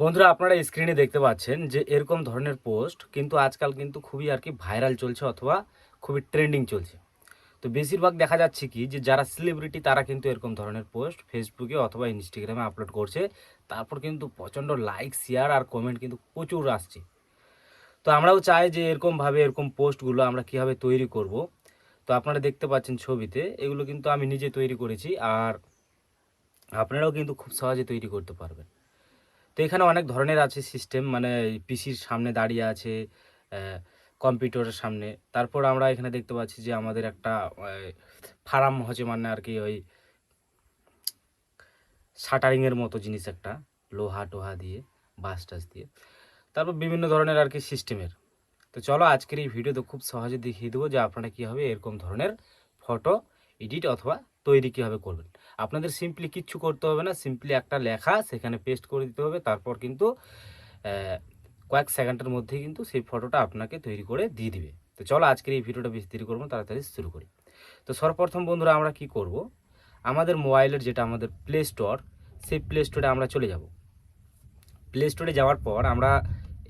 বন্ধুরা, আপনারা স্ক্রিনে দেখতে পাচ্ছেন যে এরকম ধরনের পোস্ট কিন্তু আজকাল কিন্তু খুবই আর কি ভাইরাল চলছে অথবা খুবই ট্রেন্ডিং চলছে। তো বেশিরভাগ দেখা যাচ্ছে কি যে যারা সেলিব্রিটি তারা কিন্তু এরকম ধরনের পোস্ট ফেসবুকে অথবা ইনস্টাগ্রামে আপলোড করছে। তারপর কিন্তু প্রচণ্ড লাইক শেয়ার আর কমেন্ট কিন্তু প্রচুর আসছে। তো আমরাও চাই যে এরকমভাবে এরকম পোস্টগুলো আমরা কীভাবে তৈরি করব। তো আপনারা দেখতে পাচ্ছেন ছবিতে, এগুলো কিন্তু আমি নিজে তৈরি করেছি আর আপনারাও কিন্তু খুব সহজে তৈরি করতে পারবেন। এখানে অনেক ধরনের আছে সিস্টেম মানে পিসির সামনে দাঁড়িয়ে আছে কম্পিউটারের সামনে। তারপর আমরা এখানে দেখতে পাচ্ছি যে আমাদের একটা ফার্ম হচ্ছে মানে আর কি ওই শাটারিংয়ের মতো জিনিস একটা, লোহা টোহা দিয়ে, বাস টাস দিয়ে। তারপর বিভিন্ন ধরনের আর কি সিস্টেমের তো চলো আজকের এই ভিডিওতে খুব সহজে দেখিয়ে দেবো যে আপনারা কীভাবে এরকম ধরনের ফটো এডিট অথবা তৈরি কীভাবে করবেন? আপনাদের সিম্পলি কিচ্ছু করতে হবে না। সিম্পলি একটা লেখা, সেখানে পেস্ট করে দিতে হবে। তারপর কিন্তু কয়েক সেকেন্ডের মধ্যে কিন্তু সেই ফটোটা আপনাকে তৈরি করে দিয়ে দিবে। তো চলো আজকের এই ভিডিওটা বেশি দেরি করব তাড়াতাড়ি শুরু করি। তো সর্বপ্রথম বন্ধুরা আমরা কি করব? আমাদের মোবাইলের যেটা আমাদের প্লে স্টোর সেই প্লে স্টোরে আমরা চলে যাব। প্লে স্টোরে যাওয়ার পর আমরা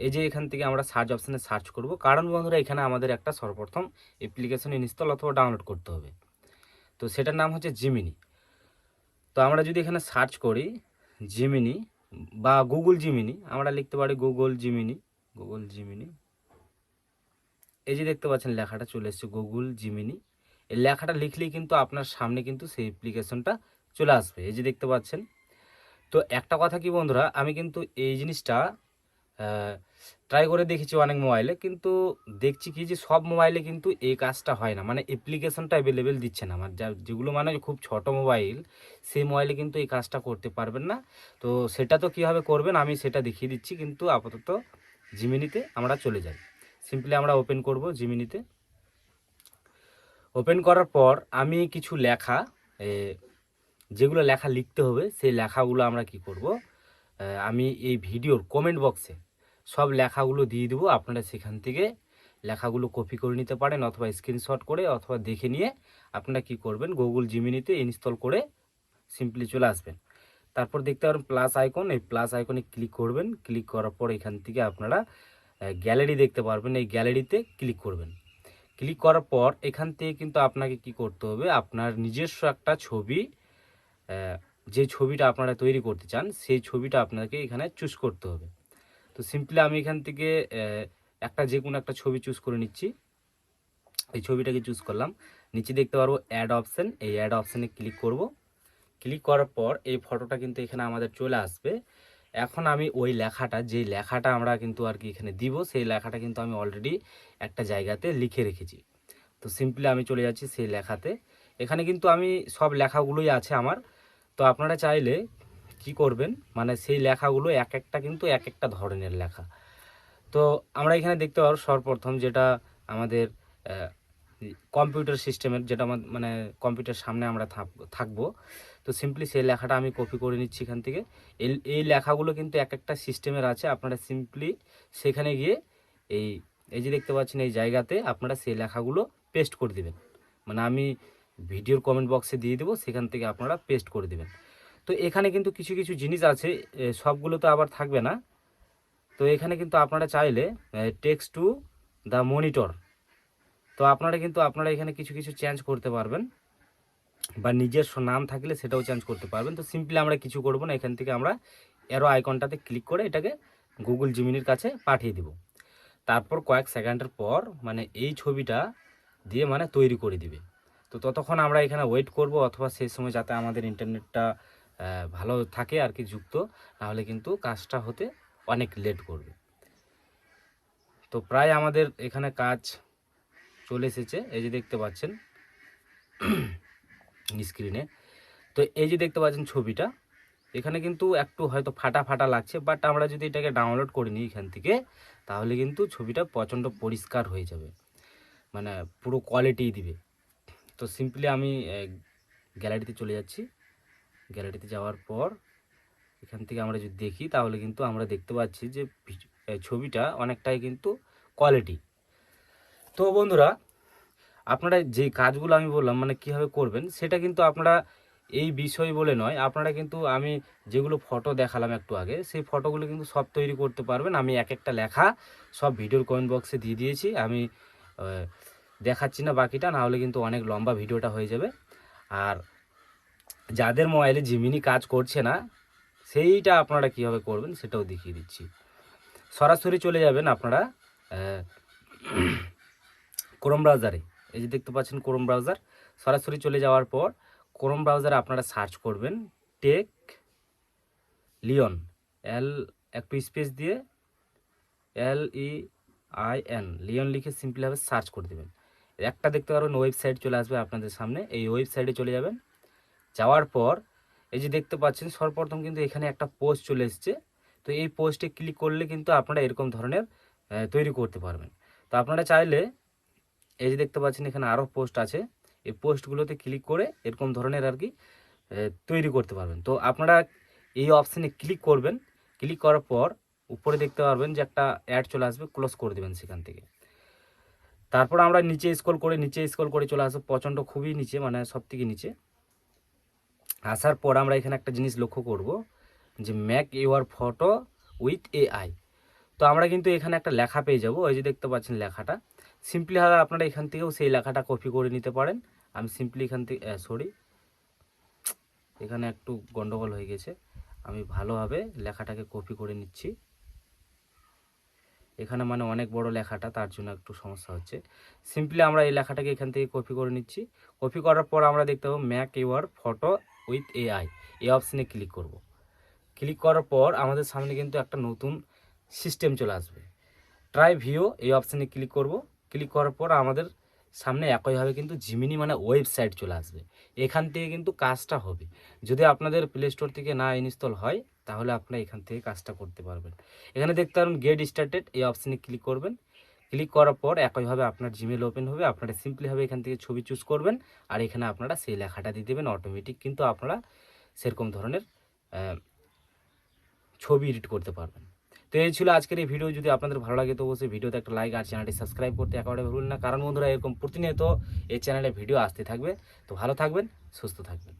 এই যে এখান থেকে আমরা সার্চ অপশানে সার্চ করব। কারণ বন্ধুরা, এখানে আমাদের একটা সর্বপ্রথম অ্যাপ্লিকেশন ইনস্টল অথবা ডাউনলোড করতে হবে। তো সেটার নাম হচ্ছে জিমিনি তো আমরা যদি এখানে সার্চ করি জিমিনি বা গুগল জিমিনি আমরা লিখতে পারি গুগল জিমিনি গুগল জিমিনি এই যে দেখতে পাচ্ছেন, লেখাটা চলে এসেছে গুগল জিমিনি এই লেখাটা লিখলেই কিন্তু আপনার সামনে কিন্তু সেই অ্যাপ্লিকেশনটা চলে আসবে। এই যে দেখতে পাচ্ছেন। তো একটা কথা কি বন্ধুরা, আমি কিন্তু এই জিনিসটা ট্রাই করে দেখেছি অনেক মোবাইলে কিন্তু দেখছি কি যে সব মোবাইলে কিন্তু এই কাজটা হয় না। মানে অ্যাপ্লিকেশনটা অ্যাভেলেবেল দিচ্ছে না। আমার যা যেগুলো মানে খুব ছোট মোবাইল সেই মোবাইলে কিন্তু এই কাজটা করতে পারবেন না। তো সেটা তো কীভাবে করবেন আমি সেটা দেখিয়ে দিচ্ছি, কিন্তু আপাতত জিমিনিতে আমরা চলে যাই। সিম্পলি আমরা ওপেন করব জিমিনিতে ওপেন করার পর আমি কিছু লেখা যেগুলো লেখা লিখতে হবে, সেই লেখাগুলো আমরা কি করব? আমি এই ভিডিওর কমেন্ট বক্সে সব লেখাগুলো দিয়ে দেবো। আপনারা সেখান থেকে লেখাগুলো কপি করে নিতে পারেন অথবা স্ক্রিনশট করে অথবা দেখে নিয়ে আপনারা কি করবেন গুগল জিমিনিতে ইনস্টল করে সিম্পলি চলে আসবেন। তারপর দেখতে পারেন প্লাস আইকন এই প্লাস আইকনে ক্লিক করবেন। ক্লিক করার পর এখান থেকে আপনারা গ্যালারি দেখতে পারবেন। এই গ্যালারিতে ক্লিক করবেন। ক্লিক করার পর এখান থেকে কিন্তু আপনাকে কি করতে হবে, আপনার নিজস্ব একটা ছবি যে ছবিটা আপনারা তৈরি করতে চান, সেই ছবিটা আপনাকে এখানে চুজ করতে হবে। তো সিম্পলি আমি এখান থেকে একটা যে কোনো একটা ছবি চুজ করে নিচ্ছি। এই ছবিটাকে চুজ করলাম। নিচে দেখতে পারব অ্যাড অপশান এই অ্যাড অপশানে ক্লিক করব। ক্লিক করার পর এই ফটোটা কিন্তু এখানে আমাদের চলে আসবে। এখন আমি ওই লেখাটা যে লেখাটা আমরা কিন্তু আর কি এখানে দিব, সেই লেখাটা কিন্তু আমি অলরেডি একটা জায়গাতে লিখে রেখেছি। তো সিম্পলি আমি চলে যাচ্ছি সেই লেখাতে। এখানে কিন্তু আমি সব লেখাগুলোই আছে আমার। তো আপনারা চাইলে কি করবেন? মানে সেই লেখাগুলো এক একটা কিন্তু এক একটা ধরনের লেখা। তো আমরা এখানে দেখতে পারব সর্বপ্রথম যেটা আমাদের কম্পিউটার সিস্টেমের যেটা আমার মানে কম্পিউটার সামনে আমরা থাকব। তো সিম্পলি সেই লেখাটা আমি কপি করে নিচ্ছি এখান থেকে। এই এই লেখাগুলো কিন্তু এক একটা সিস্টেমের আছে। আপনারা সিম্পলি সেখানে গিয়ে এই এই যে দেখতে পাচ্ছেন এই জায়গাতে আপনারা সেই লেখাগুলো পেস্ট করে দিবেন। মানে আমি ভিডিওর কমেন্ট বক্সে দিয়ে দেবো, সেখান থেকে আপনারা পেস্ট করে দেবেন। তো এখানে কিন্তু কিছু কিছু জিনিস আছে সবগুলো তো আবার থাকবে না। তো এখানে কিন্তু আপনারা চাইলে টেক্সট টু দ্য মনিটর তো আপনারা কিন্তু, আপনারা এখানে কিছু কিছু চেঞ্জ করতে পারবেন। বা নিজস্ব নাম থাকলে সেটাও চেঞ্জ করতে পারবেন। তো সিম্পলি আমরা কিছু করব না, এখান থেকে আমরা এরো আইকনটাতে ক্লিক করে এটাকে গুগল জিমিনির কাছে পাঠিয়ে দিব। তারপর কয়েক সেকেন্ডের পর মানে এই ছবিটা দিয়ে মানে তৈরি করে দিবে। তো ততক্ষণ আমরা এখানে ওয়েট করব, অথবা সেই সময় যাতে আমাদের ইন্টারনেটটা ভালো থাকে আর কি যুক্ত, নাহলে কিন্তু কাজটা হতে অনেক লেট করবে। তো প্রায় আমাদের এখানে কাজ চলে এসেছে, এই যে দেখতে পাচ্ছেন স্ক্রিনে তো এই যে দেখতে পাচ্ছেন ছবিটা, এখানে কিন্তু একটু হয়তো ফাটা ফাটা লাগছে বাট আমরা যদি এটাকে ডাউনলোড করে নিই এখান থেকে, তাহলে কিন্তু ছবিটা প্রচণ্ড পরিষ্কার হয়ে যাবে মানে পুরো কোয়ালিটি দিবে। তো সিম্পলি আমি গ্যালারিতে চলে যাচ্ছি। গ্যালারিতে যাওয়ার পর এখান থেকে আমরা যদি দেখি, তাহলে কিন্তু আমরা দেখতে পাচ্ছি যে ছবিটা অনেকটাই কিন্তু কোয়ালিটি তো বন্ধুরা, আপনারা যে কাজগুলো আমি বললাম মানে কীভাবে করবেন, সেটা কিন্তু আপনারা এই বিষয় বলে নয়, আপনারা কিন্তু আমি যেগুলো ফটো দেখালাম একটু আগে, সেই ফটোগুলো কিন্তু সব তৈরি করতে পারবেন। আমি এক একটা লেখা সব ভিডিওর কমেন্ট বক্সে দিয়ে দিয়েছি। আমি দেখাচ্ছি না বাকিটা, না হলে কিন্তু অনেক লম্বা ভিডিওটা হয়ে যাবে। আর যাদের মোবাইলে জিমিনি কাজ করছে না, সেইটা আপনারা কীভাবে করবেন সেটাও দেখিয়ে দিচ্ছি। সরাসরি চলে যাবেন আপনারা ক্রোম ব্রাউজারে এই যে দেখতে পাচ্ছেন ক্রোম ব্রাউজার সরাসরি চলে যাওয়ার পর ক্রোম ব্রাউজারে আপনারা সার্চ করবেন টেক লিওন এল একটু স্পেস দিয়ে L E I N Leon লিখে সিম্পলিভাবে সার্চ করে দেবেন। একটা দেখতে পারবেন ওয়েবসাইট চলে আসবে আপনাদের সামনে। এই ওয়েবসাইটে চলে যাবেন। যাওয়ার পর, এই যে দেখতে পাচ্ছেন সর্বপ্রথম কিন্তু এখানে একটা পোস্ট চলে এসছে। তো এই পোস্টে ক্লিক করলে কিন্তু আপনারা এরকম ধরনের তৈরি করতে পারবেন। তো আপনারা চাইলে এই যে দেখতে পাচ্ছেন এখানে আরও পোস্ট আছে। এই পোস্টগুলোতে ক্লিক করে এরকম ধরনের আর কি তৈরি করতে পারবেন। তো আপনারা এই অপশানে ক্লিক করবেন। ক্লিক করার পর উপরে দেখতে পারবেন যে একটা অ্যাড চলে আসবে ক্লোজ করে দেবেন সেখান থেকে। তারপর আমরা নিচে স্ক্রল করে, নিচে স্ক্রল করে চলে আসব। প্রচণ্ড খুবই নিচে মানে সব থেকে নিচে। আসার পর আমরা এখানে একটা জিনিস লক্ষ্য করব যে make your photo with AI. তো আমরা কিন্তু এখানে একটা লেখা পেয়ে যাব। ওই যে দেখতে পাচ্ছেন লেখাটা। সিম্পলি আপনারা এখান থেকেও সেই লেখাটা কপি করে নিতে পারেন। আমি সিম্পলি এখান থেকে সরি এখানে একটু গন্ডগোল হয়ে গেছে। আমি ভালোভাবে লেখাটাকে কপি করে নিচ্ছি। এখানে মানে অনেক বড় লেখাটা, তার জন্য একটু সমস্যা হচ্ছে। সিম্পলি আমরা এই লেখাটাকে এখান থেকে কপি করে নিচ্ছি। কপি করার পর আমরা দেখতে পাবো make your photo with AI এই অপশানে ক্লিক করব। ক্লিক করার পর আমাদের সামনে কিন্তু একটা নতুন সিস্টেম চলে আসবে। ট্রাই ভিও এই অপশানে ক্লিক করব। ক্লিক করার পর আমাদের সামনে একইভাবে কিন্তু জিমিনি মানে ওয়েবসাইট চলে আসবে। এখান থেকে কিন্তু কাজটা হবে। যদি আপনাদের প্লে স্টোর থেকে না ইনস্টল হয়, তাহলে আপনারা এখান থেকে কাজটা করতে পারবেন। এখানে দেখতে পারেন গেট স্টার্টেড এই অপশানে ক্লিক করবেন। ক্লিক করার পর একইভাবে আপনার জিমেল ওপেন হবে, আপনারা সিম্পলিভাবে এখান থেকে ছবি চুজ করবেন আর এখানে আপনারা সেই লেখাটা দিয়ে দেবেন। অটোমেটিক কিন্তু আপনারা সেরকম ধরনের ছবি এডিট করতে পারবেন। তো এই ছিল আজকের এই ভিডিও যদি আপনাদের ভালো লাগে তো অবশ্যই ভিডিওতে একটা লাইক আর চ্যানেলটি সাবস্ক্রাইব করতে একেবারে ভুলবেন না। কারণ বন্ধুরা, এরকম প্রতিনিয়ত এই চ্যানেলে ভিডিও আসতে থাকবে। তো ভালো থাকবেন, সুস্থ থাকবেন।